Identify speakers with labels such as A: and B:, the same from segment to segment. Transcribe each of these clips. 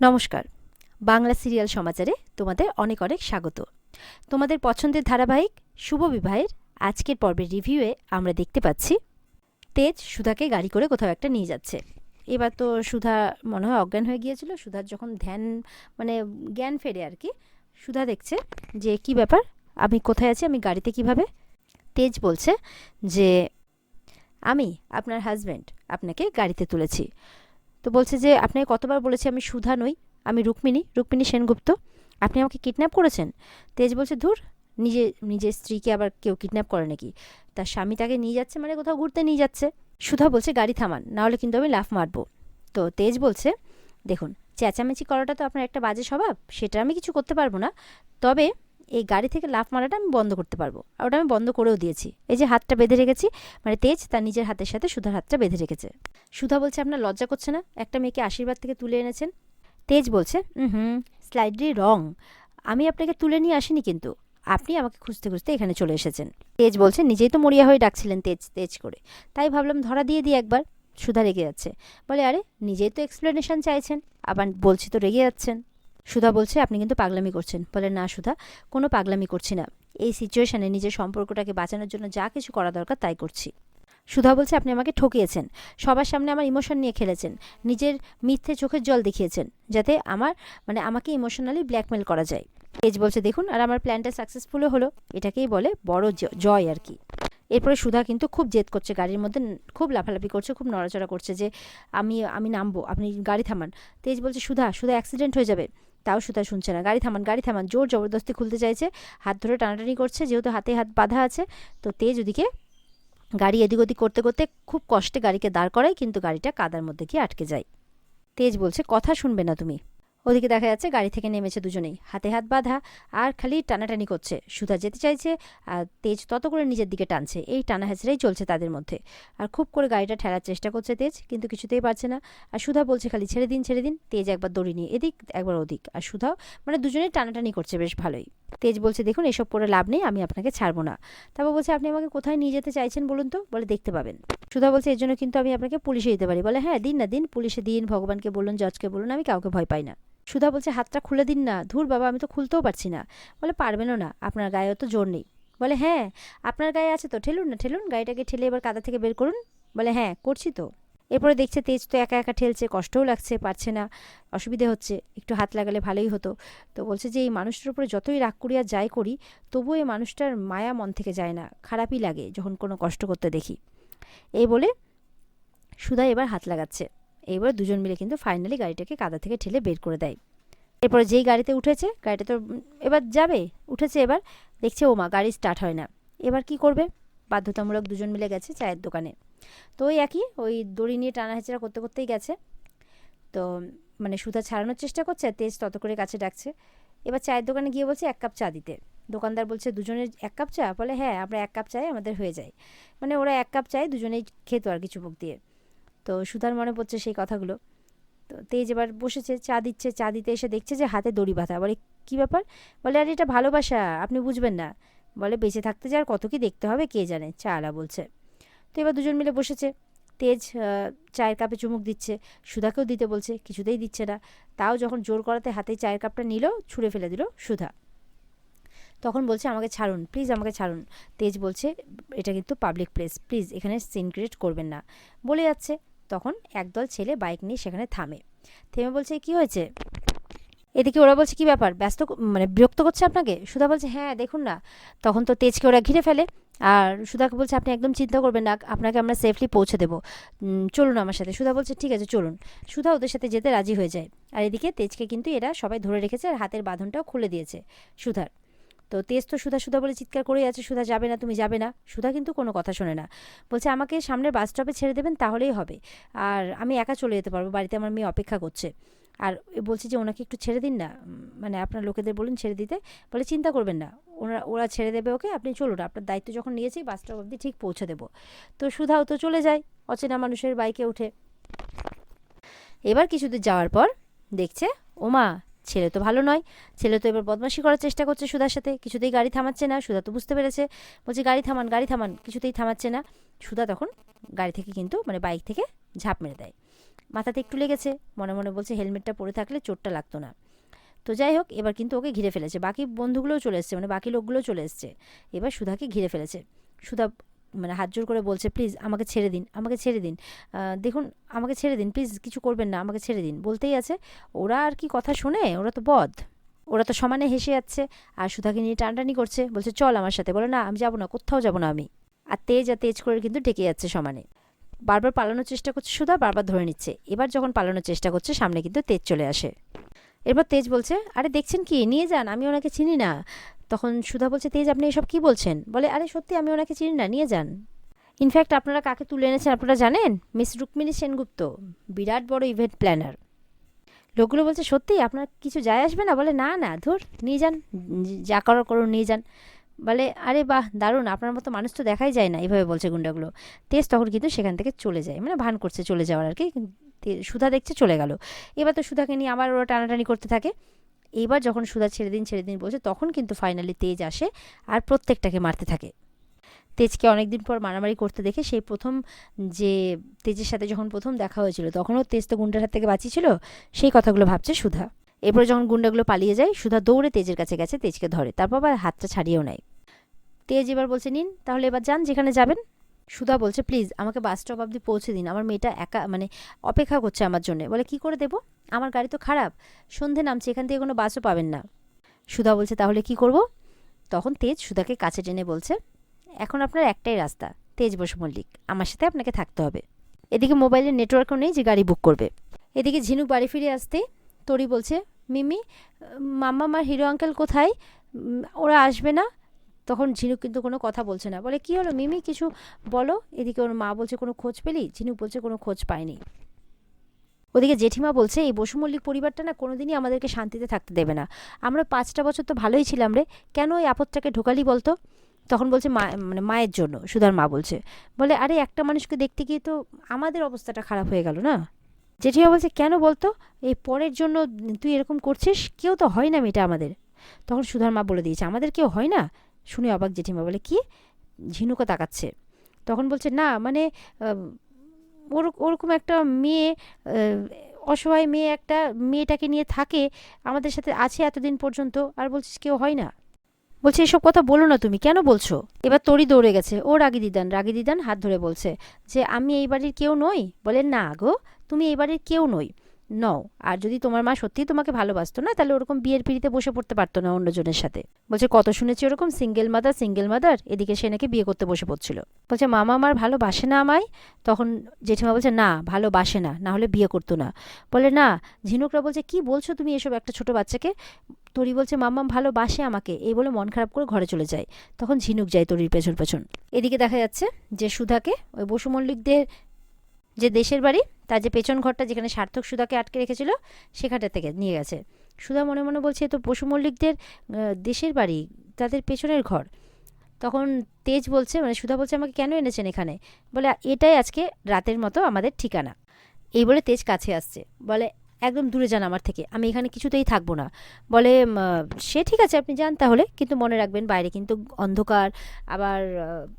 A: নমস্কার। বাংলা সিরিয়াল সমাচারে তোমাদের অনেক অনেক স্বাগত। তোমাদের পছন্দের ধারাবাহিক শুভ বিবাহের আজকের পর্বের রিভিউয়ে আমরা দেখতে পাচ্ছি, তেজ সুধাকে গাড়ি করে কোথাও একটা নিয়ে যাচ্ছে। এবার তো সুধা মনে হয় অজ্ঞান হয়ে গিয়েছিল, সুধার যখন ধ্যান মানে জ্ঞান ফেরে আর কি, সুধা দেখছে যে কি ব্যাপার, আমি কোথায় আছি, আমি গাড়িতে কীভাবে? তেজ বলছে যে, আমি, আপনার হাজব্যান্ড আপনাকে গাড়িতে তুলেছি। তো বলছে যে, আপনাকে কতবার বলেছি আমি সুধা নই, আমি রুক্মিণী রুক্মিণী সেনগুপ্ত। আপনি আমাকে কিডন্যাপ করেছেন? তেজ বলছে, ধুর, নিজে, নিজের স্ত্রীকে আবার কেউ কিডন্যাপ করে নাকি? তার স্বামী তাকে নিয়ে যাচ্ছে মানে কোথাও ঘুরতে নিয়ে যাচ্ছে। সুধা বলছে, গাড়ি থামান, নাহলে কিন্তু আমি লাফ মারবো। তো তেজ বলছে, দেখুন, চেঁচামেচি করাটা তো আপনার একটা বাজে স্বভাব, সেটা আমি কিছু করতে পারব না। তবে এই গাড়ি থেকে লাফ মারাটা আমি বন্ধ করতে পারব। আর ওটা আমি বন্ধ করেও দিয়েছি। এই যে হাতটা বেঁধে রেখেছি মানে তেজ তার নিজের হাতের সাথে সুধার হাতটা বেঁধে রেখেছে। সুধা বলছে, আপনার লজ্জা করছে না? একটা মেয়েকে আশীর্বাদ থেকে তুলে এনেছেন? তেজ বলছে হুম স্লাইডলি রং আমি আপনাকে তুলে নিয়ে আসিনি কিন্তু। আপনি আমাকে খুঁজতে খুঁজতে এখানে চলে এসেছেন। তেজ বলছে, নিজেই তো মরিয়া হয়ে ডাকছিলেন তেজ তেজ করে। তাই ভাবলাম ধরা দিয়ে দিই একবার। সুধা রেগে যাচ্ছে। বলে, আরে, নিজেই তো এক্সপ্লেনেশন চাইছেন। আবার বলছি তো রেগে যাচ্ছেন। সুধা বলছে, আপনি কিন্তু পাগলামি করছেন। বলে, না সুধা, কোনো পাগলামি করছি না। এই সিচুয়েশনে নিজের সম্পর্কটাকে বাঁচানোর জন্য যা কিছু করা দরকার তাই করছি। সুধা বলছে, আপনি আমাকে ঠকিয়েছেন। সবার সামনে আমার ইমোশন নিয়ে খেলেছেন। নিজের মিথ্যে চোখের জল দেখিয়েছেন, যাতে আমার মানে আমাকে ইমোশনালি ব্ল্যাকমেল করা যায়। তেজ বলছে, দেখুন, আর আমার প্ল্যানটা সাকসেসফুলও হলো। এটাকেই বলে, বড় জয় আর কি। এরপরে সুধা কিন্তু খুব জেদ করছে, গাড়ির মধ্যে খুব লাফালাফি করছে, খুব নড়াচড়া করছে যে, আমি আমি নামবো, আপনি গাড়ি থামান। তেজ বলছে, সুধা সুধা অ্যাক্সিডেন্ট হয়ে যাবে। তাও সুতা শুনছে না। গাড়ি থামান গাড়ি থামান, জোর জবরদস্তি খুলতে চাইছে। হাত ধরে টানাটানি করছে, যেহেতু হাতে হাত বাঁধা আছে, তো তেজ ওদিকে গাড়ি এদিক ওদিক করতে করতে খুব কষ্টে গাড়িকে দাঁড় করায়, কিন্তু গাড়িটা কাদার মধ্যে গিয়ে আটকে যায়। তেজ বলছে, কথা শুনবে না তুমি। ওদিকে দেখা যাচ্ছে গাড়ি থেকে নেমেছে দুজনেই। হাতে হাত বাঁধা আর খালি টানাটানি করছে। সুধা যেতে চাইছে আর তেজ তত করে নিজের দিকে টানছে। এই টানা হেঁচড়াই চলছে তাদের মধ্যে। আর খুব করে গাড়িটা ঠেলার চেষ্টা করছে তেজ, কিন্তু কিছুতেই পারছে না। আর সুধা বলছে খালি ছেড়ে দিন ছেড়ে দিন। তেজ একবার দড়ি নিয়ে এদিক, একবার ওদিক। আর সুধাও মানে দুজনেই টানাটানি করছে বেশ ভালোই। তেজ বলছে, দেখুন, এসব করে লাভ নেই, আমি আপনাকে ছাড়বো না। তারপর বলছে, আপনি আমাকে কোথায় নিয়ে যেতে চাইছেন বলুন তো? বলে, দেখতে পাবেন। সুধা বলছে, এর জন্য কিন্তু আমি আপনাকে পুলিশে দিতে পারি। বলে হ্যাঁ দিন না দিন, পুলিশে দিন, ভগবানকে বলুন, জজকে বলুন, আমি কাউকে ভয় পাই না। সুধা বলছে, হাতটা খুলে দিন না। ধুর বাবা, আমি তো খুলতেও পারছি না। বলে, পারবেনও না। আপনার গায়েও তো জোর নেই। বলে হ্যাঁ আপনার গায়ে আছে তো? ঠেলুন না, ঠেলুন। গাড়িটাকে ঠেলে এবার কাদা থেকে বের করুন। বলে হ্যাঁ করছি তো। এরপরে দেখছে তেজ তো একা একা ঠেলছে, কষ্টও লাগছে, পারছে না, অসুবিধে হচ্ছে। একটু হাত লাগালে ভালোই হতো। তো বলছে যে, এই মানুষটার উপরে যতই রাগ করি আর যাই করি, তবুও এই মানুষটার মায়া মন থেকে যায় না। খারাপই লাগে যখন কোনো কষ্ট করতে দেখি। এই বলে সুধা এবার হাত লাগাচ্ছে। এবার দুজন মিলে কিন্তু ফাইনালি গাড়িটাকে কাদা থেকে ঠেলে বের করে দেয়। এরপরে যেই গাড়িতে উঠেছে, গাড়িটা তো এবার যাবে, উঠেছে এবার, দেখছে ও মা গাড়ি স্টার্ট হয় না। এবার কি করবে? বাধ্যতামূলক দুজন মিলে গেছে চায়ের দোকানে। তো ওই একই, ওই দড়ি নিয়ে টানা হেঁচড়া করতে করতেই গেছে। তো মানে সুধা ছাড়ানোর চেষ্টা করছে, তেজ তত করে কাছে ডাকছে। এবার চায়ের দোকানে গিয়ে বলছে, এক কাপ চা দিতে। দোকানদার বলছে, দুজনের এক কাপ চা? বলে হ্যাঁ আমরা এক কাপ চাই, আমাদের হয়ে যায়। মানে ওরা এক কাপ চায়, দুজনেই খেত আর কিছু চুমুক দিয়ে। তো সুধার মনে পড়ছে সেই কথাগুলো। তো তেজ এবার বসেছে, চা দিচ্ছে, চা দিতে এসে দেখছে যে হাতে দড়ি বাঁধা। বলে, কী ব্যাপার? বলে, আরে, এটা ভালোবাসা, আপনি বুঝবেন না। বলে, বেঁচে থাকতে যাওয়ার কত কি দেখতে হবে, কে জানে? চা আলা বলছে। তো এবার দুজন মিলে বসেছে। তেজ চায়ের কাপে চুমুক দিচ্ছে। সুধাকেও দিতে বলছে, কিছুতেই দিচ্ছে না। তাও যখন জোর করাতে হাতে চায়ের কাপটা নিল, ছুঁড়ে ফেলে দিল সুধা। তখন বলছে, আমাকে ছাড়ুন প্লিজ আমাকে ছাড়ুন। তেজ বলছে, এটা কিন্তু পাবলিক প্লেস প্লিজ এখানে সিন ক্রিয়েট করবেন না। বলে যাচ্ছে। তখন একদল ছেলে বাইক নিয়ে সেখানে থামে। থেমে বলছে, কি হয়েছে? এদিকে ওরা বলছে, কি ব্যাপার? ব্যস্ত মানে বিরক্ত করছে আপনাকে? সুধা বলছে হ্যাঁ দেখুন না। তখন তো তেজকে ওরা ঘিরে ফেলে। আর সুধাকে বলছে, আপনি একদম চিন্তা করবেন না, আপনাকে আমরা সেফলি পৌঁছে দেবো। চলুন আমার সাথে। সুধা বলছে, ঠিক আছে, চলুন। সুধা ওদের সাথে যেতে রাজি হয়ে যায়। আর এদিকে তেজকে কিন্তু এরা সবাই ধরে রেখেছে আর হাতের বাঁধনটাও খুলে দিয়েছে সুধার। তো তেজ তো সুধা সুধা বলে চিৎকার করেই আছে, সুধা যাবে না, তুমি যাবে না। সুধা কিন্তু কোনো কথা শোনে না। বলছে, আমাকে সামনের বাস স্টপে ছেড়ে দেবেন, তাহলেই হবে। আর আমি একা চলে যেতে পারব, বাড়িতে আমার মেয়ে অপেক্ষা করছে। আর বলছে যে, ওনাকে একটু ছেড়ে দিন না। মানে আপনার লোকেদের বলুন ছেড়ে দিতে। বলে, চিন্তা করবেন না। ওরা ওরা ছেড়ে দেবে ওকে, আপনি চলুন। আপনার দায়িত্ব যখন নিয়েছি বাস স্টপ অবধি ঠিক পৌঁছে দেবো। তো সুধাও তো চলে যায়, অচেনা মানুষের বাইকে উঠে। এবার কিছুদূর যাওয়ার পর দেখছে, ওমা ছেলে তো ভালো নয়। ছেলে তো এবার বদমাশি করার চেষ্টা করছে সুধার সাথে। কিছুতেই গাড়ি থামাচ্ছে না। সুধা তো বুঝতে পেরেছে। বলছে, গাড়ি থামান গাড়ি থামান। কিছুতেই থামাচ্ছে না। সুধা তখন গাড়ি থেকে কিন্তু মানে বাইক থেকে ঝাঁপ মেরে দেয়। মাথাতে একটু লেগেছে। মনে মনে বলছে, হেলমেটটা পরে থাকলে চোটটা লাগতো না। তো যাই হোক, এবার কিন্তু ওকে ঘিরে ফেলেছে। বাকি বন্ধুগুলোও চলে এসছে মানে বাকি লোকগুলোও চলে এসছে। এবার সুধাকে ঘিরে ফেলেছে। সুধা মানে হাত জোর করে বলছে, প্লিজ আমাকে ছেড়ে দিন, আমাকে ছেড়ে দিন। দেখুন, আমাকে ছেড়ে দিন, প্লিজ কিছু করবেন না, আমাকে ছেড়ে দিন। বলতেই আছে। ওরা আর কি কথা শোনে, ওরা তো বদ ওরা তো সমানে হেসে যাচ্ছে, আর সুধাকে নিয়ে টানটানি করছে। বলছে, চল আমার সাথে। বলে, না, আমি যাব না, কোথাও যাব না আমি। আর তেজ আর তেজ করে কিন্তু ডেকে যাচ্ছে সমানে। বারবার পালানোর চেষ্টা করছে সুধা, বারবার ধরে নিচ্ছে। এবার যখন পালানোর চেষ্টা করছে, সামনে কিন্তু তেজ চলে আসে। এরপর তেজ বলছে, আরে দেখছেন কি? নিয়ে যান, আমি ওনাকে চিনি না। তখন সুধা বলছে, তেজ, আপনি এসব কি বলছেন? বলে, আরে, সত্যি, আমি ওনাকে চিনি না, নিয়ে যান। ইনফ্যাক্ট আপনারা কাকে তুলে এনেছেন আপনারা জানেন? মিস রুক্মিণী সেনগুপ্ত বিরাট বড় ইভেন্ট প্ল্যানার লোকগুলো বলছে, সত্যি, আপনার কিছু যায় আসবে না? বলে, না না, ধুর, নিয়ে যান, যা করার করুন, নিয়ে যান। বলে, আরে, বাহ, দারুণ, আপনার মতো মানুষ তো দেখাই যায় না, এভাবে বলছে গুন্ডাগুলো। তেজ তখন কিন্তু সেখান থেকে চলে যায় মানে ভান করছে চলে যাওয়ার আর কি সুধা দেখছে চলে গেল। এবার তো সুধাকে নিয়ে আবার ওরা টানাটানি করতে থাকে। এইবার যখন সুধা ছেড়ে দিন ছেড়ে দিন বলছে, তখন কিন্তু ফাইনালি তেজ আসে আর প্রত্যেকটাকে মারতে থাকে। তেজকে অনেকদিন পর মারামারি করতে দেখে সেই প্রথম যে তেজের সাথে যখন প্রথম দেখা হয়েছিল, তখনও তেজ তো গুন্ডার হাত থেকে বাঁচিয়েছিল, সেই কথাগুলো ভাবছে সুধা। এরপরে যখন গুন্ডাগুলো পালিয়ে যায়, সুধা দৌড়ে তেজের কাছে গেছে, তেজকে ধরে, তারপর আবার হাতটা ছাড়িয়েও নেয়। তেজ এবার বলছে, নিন, তাহলে এবার যান, যেখানে যাবেন। সুধা বলছে, প্লিজ, আমাকে বাস স্টপ অবধি পৌঁছে দিন, আমার মেয়েটা একা মানে অপেক্ষা করছে আমার জন্য। বলে, কি করে দেবো? আমার গাড়ি তো খারাপ, সন্ধে নামছে, এখান থেকে কোনো বাসও পাবেন না। সুধা বলছে, তাহলে কি করব? তখন তেজ সুধাকে কাছে টেনে বলছে, এখন আপনার একটাই রাস্তা, তেজ বসু মল্লিক, আমার সাথে আপনাকে থাকতে হবে। এদিকে মোবাইলের নেটওয়ার্কও নেই, যে গাড়ি বুক করবে। এদিকে ঝিনুক বাড়ি ফিরে আসতে তরি বলছে, মিমি, মাম্মা মার হিরো আঙ্কেল কোথায়? ওরা আসবে না? তখন ঝিনুক কিন্তু কোনো কথা বলছে না। বলে, কি হলো মিমি, কিছু বলো? এদিকে ওর মা বলছে, কোনো খোঁজ পেলি? ঝিনুক বলছে, কোনো খোঁজ পায়নি ওদিকে জেঠিমা বলছে, এই বসু মল্লিক পরিবারটা না কোনোদিনই আমাদেরকে শান্তিতে থাকতে দেবে না। আমরা পাঁচটা বছর তো ভালোই ছিলাম রে, কেন ওই আপদটাকে ঢোকালি বলতো? তখন বলছে, মা মানে মায়ের জন্য। সুধার মা বলছে, বলে, আরে একটা মানুষকে দেখতে গিয়ে তো আমাদের অবস্থাটা খারাপ হয়ে গেল না? জেঠিমা বলছে, কেন বলতো? এই পরের জন্য তুই এরকম করছিস, কেউ তো হয় না মেয়েটা আমাদের। তখন সুধার মা বলে দিয়েছে, আমাদের কেউ হয় না? শুনে অবাক জেঠিমা বলে, কি? ঝিনুকও তাকাচ্ছে। তখন বলছে, না মানে ওরকম একটা মেয়ে অসহায় মেয়ে একটা মেয়েটাকে নিয়ে থাকে, আমাদের সাথে আছে এতদিন পর্যন্ত, আর বলছিস কেউ হয় না। বলছে, এসব কথা বলো না তুমি, কেন বলছো? এবার তোরই দৌড়ে গেছে, ও রাগি দিদান রাগি দিদান, হাত ধরে বলছে, যে আমি এই বাড়ির কেউ নই? বলে, না গো, তুমি এই বাড়ির কেউ নই। নও আর যদি তোমার মা সত্যিই তোমাকে ভালোবাসতো না, তাহলে ওরকম বিয়ের পিড়িতে বসে পড়তে পারতো না অন্যজনের সাথে। বলছে, কত শুনেছি ওরকম সিঙ্গেল মাদার সিঙ্গেল মাদার এদিকে সে নাকি বিয়ে করতে বসে পড়ছিল। বলছে, মামা আমার ভালোবাসে না আমায়। তখন জেঠিমা বলছে, না, ভালোবাসে না না হলে বিয়ে করতো না। বলে, না, ঝিনুকরা বলছে, কি বলছো তুমি এসব একটা ছোট বাচ্চাকে? তরি বলছে মাম্মাম ভালোবাসে আমাকে। এই বলে মন খারাপ করে ঘরে চলে যায়। তখন ঝিনুক যায় তরির পেছন পেছন। এদিকে দেখা যাচ্ছে যে সুধাকে ওই বসু মল্লিকদের যে দেশের বাড়ি, তার যে পেছন ঘরটা যেখানে সার্থক সুধাকে আটকে রেখেছিল, সেখানটা থেকে নিয়ে গেছে। সুধা মনে মনে বলছে তো পশু মল্লিকদের দেশের বাড়ি, তাদের পেছনের ঘর। তখন তেজ বলছে মানে সুধা বলছে, আমাকে কেন এনেছেন এখানে? বলে, এটাই আজকে রাতের মতো আমাদের ঠিকানা। এই বলে তেজ কাছে আসছে। বলে একদম দূরে যান আমার থেকে। আমি এখানে কিছুতেই থাকব না। বলে সে ঠিক আছে, আপনি যান তাহলে। কিন্তু মনে রাখবেন, বাইরে কিন্তু অন্ধকার। আবার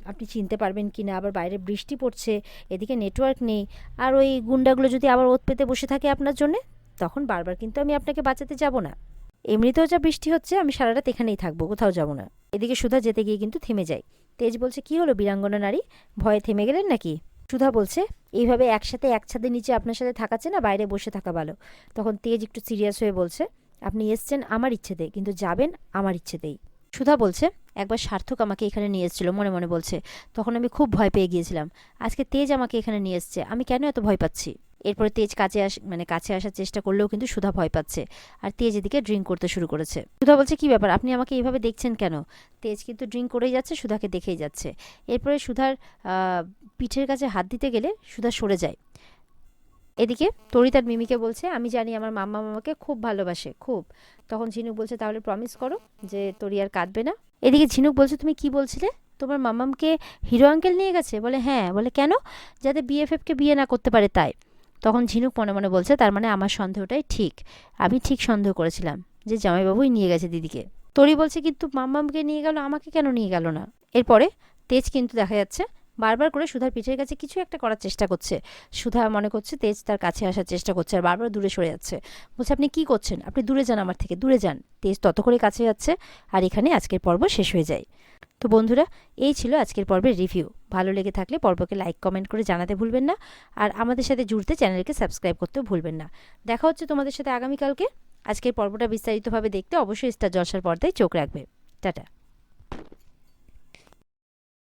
A: আপনি চিনতে পারবেন কি না, আবার বাইরে বৃষ্টি পড়ছে, এদিকে নেটওয়ার্ক নেই। আর ওই গুন্ডাগুলো যদি আবার ওত পেতে বসে থাকে আপনার জন্যে, তখন বারবার কিন্তু আমি আপনাকে বাঁচাতে যাব না। এমনিতেও যা বৃষ্টি হচ্ছে, আমি সারা রাত এখানেই থাকব, কোথাও যাব না। এদিকে সুধা যেতে গিয়ে কিন্তু থেমে যায়। তেজ বলছে, কি হলো, বীরাঙ্গনা নারী? ভয়ে থেমে গেলেন নাকি? সুধা বলছে, এইভাবে একসাথে এক ছাদের নিচে আপনার সাথে থাকাচ্ছে না, বাইরে বসে থাকা ভালো। তখন তেজ একটু সিরিয়াস হয়ে বলছে, আপনি এসছেন আমার ইচ্ছেতে, কিন্তু যাবেন আমার ইচ্ছেতেই। সুধা বলছে, একবার সার্থক আমাকে এখানে নিয়ে এসেছিল, মনে মনে বলছে। তখন আমি খুব ভয় পেয়ে গিয়েছিলাম। আজকে তেজ আমাকে এখানে নিয়ে এসছে, আমি কেন এত ভয় পাচ্ছি? এরপরে তেজ কাছে আস মানে কাছে আসার চেষ্টা করলেও কিন্তু সুধা ভয় পাচ্ছে, আর তেজ এদিকে ড্রিঙ্ক করতে শুরু করেছে। সুধা বলছে, কি ব্যাপার, আপনি আমাকে এইভাবে দেখছেন কেন? তেজ কিন্তু ড্রিঙ্ক করেই যাচ্ছে, সুধাকে দেখেই যাচ্ছে। এরপরে সুধার পিঠের কাছে হাত দিতে গেলে সুধা সরে যায়। এদিকে তরি তার মিমিকে বলছে, আমি জানি আমার মাম্মা মামাকে খুব ভালোবাসে, খুব। তখন ঝিনুক বলছে, তাহলে প্রমিস করো যে তরি আর কাঁদবে না। এদিকে ঝিনুক বলছে, তুমি কি বলছিলে? তোমার মাম্মামকে হিরো আঙ্কেল নিয়ে গেছে? বলে হ্যাঁ। বলে, কেন? যাতে বিএফএফকে বিয়ে না করতে পারে তাই। তখন ঝিনুক মনে মনে বলছে, তার মানে আমার সন্দেহটাই ঠিক। আমি ঠিক সন্দেহ করেছিলাম যে জামাইবাবুই নিয়ে গেছে দিদিকে। তরি বলছে, কিন্তু মাম্মামকে নিয়ে গেল, আমাকে কেন নিয়ে গেল না? এরপরে তেজ কিন্তু দেখা যাচ্ছে বারবার করে সুধার পিঠের কাছে কিছু একটা করার চেষ্টা করছে। সুধা মনে করছে তেজ তার কাছে আসার চেষ্টা করছে আর বারবার দূরে সরে যাচ্ছে। বলছে, আপনি কি করছেন? আপনি দূরে যান আমার থেকে, দূরে যান। তেজ তত করে কাছে যাচ্ছে আর এখানে আজকের পর্ব শেষ হয়ে যায়। তো বন্ধুরা, এই ছিল আজকের পর্বের রিভিউ। ভালো লেগে থাকলে পর্বকে লাইক, কমেন্ট করে জানাতে ভুলবেন না আর আমাদের সাথে জুড়তে চ্যানেলকে সাবস্ক্রাইব করতেও ভুলবেন না। দেখা হচ্ছে তোমাদের সাথে আগামীকালকে। আজকের পর্বটা বিস্তারিতভাবে দেখতে অবশ্যই স্টার জলসার পর্দায় চোখ রাখবে। টাটা।